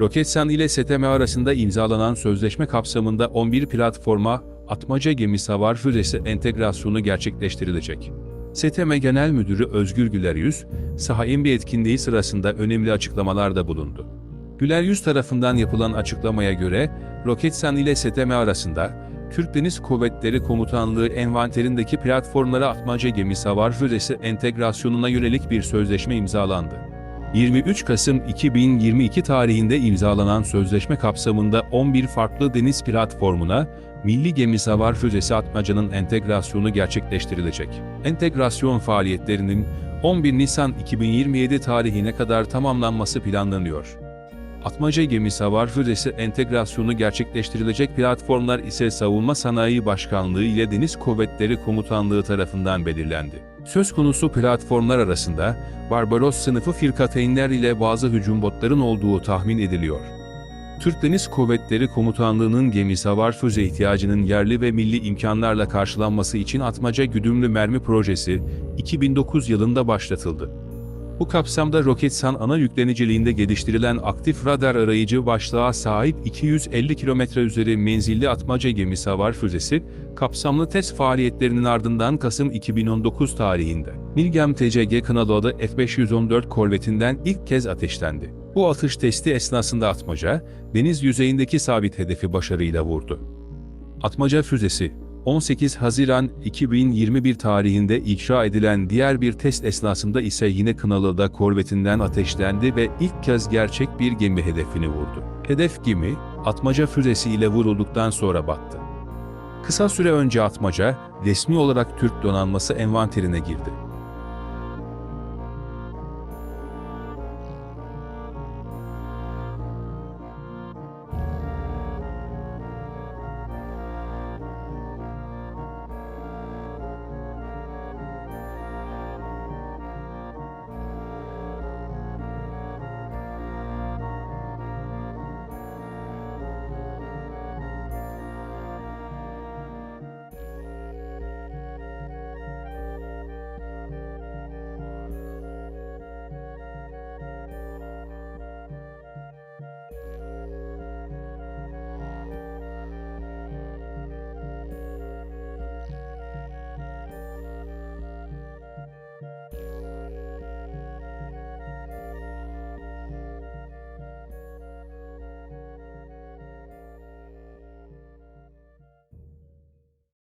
Roketsan ile STM arasında imzalanan sözleşme kapsamında 11 platforma atmaca gemi savar füzesi entegrasyonu gerçekleştirilecek. STM Genel Müdürü Özgür Güler Yüz, sahain bir etkinliği sırasında önemli açıklamalarda bulundu. Güler Yüz tarafından yapılan açıklamaya göre, Roketsan ile STM arasında, Türk Deniz Kuvvetleri Komutanlığı envanterindeki platformlara atmaca gemi savar füzesi entegrasyonuna yönelik bir sözleşme imzalandı. 23 Kasım 2022 tarihinde imzalanan sözleşme kapsamında 11 farklı deniz platformuna milli gemi savar füzesi atmacanın entegrasyonu gerçekleştirilecek. Entegrasyon faaliyetlerinin 11 Nisan 2027 tarihine kadar tamamlanması planlanıyor. Atmaca gemi savar füzesi entegrasyonu gerçekleştirilecek platformlar ise Savunma Sanayi Başkanlığı ile Deniz Kuvvetleri Komutanlığı tarafından belirlendi. Söz konusu platformlar arasında Barbaros sınıfı firkateynler ile bazı hücum botların olduğu tahmin ediliyor. Türk Deniz Kuvvetleri Komutanlığı'nın gemi savar füze ihtiyacının yerli ve milli imkanlarla karşılanması için atmaca güdümlü mermi projesi 2009 yılında başlatıldı. Bu kapsamda Roketsan ana yükleniciliğinde geliştirilen aktif radar arayıcı başlığa sahip 250 kilometre üzeri menzilli atmaca gemi savar füzesi, kapsamlı test faaliyetlerinin ardından Kasım 2019 tarihinde Milgem TCG Kınalıada F-514 korvetinden ilk kez ateşlendi. Bu atış testi esnasında atmaca, deniz yüzeyindeki sabit hedefi başarıyla vurdu. Atmaca füzesi, 18 Haziran 2021 tarihinde icra edilen diğer bir test esnasında ise yine Kınalı'da korvetinden ateşlendi ve ilk kez gerçek bir gemi hedefini vurdu. Hedef gemi, atmaca füzesi ile vurulduktan sonra battı. Kısa süre önce atmaca, resmi olarak Türk donanması envanterine girdi.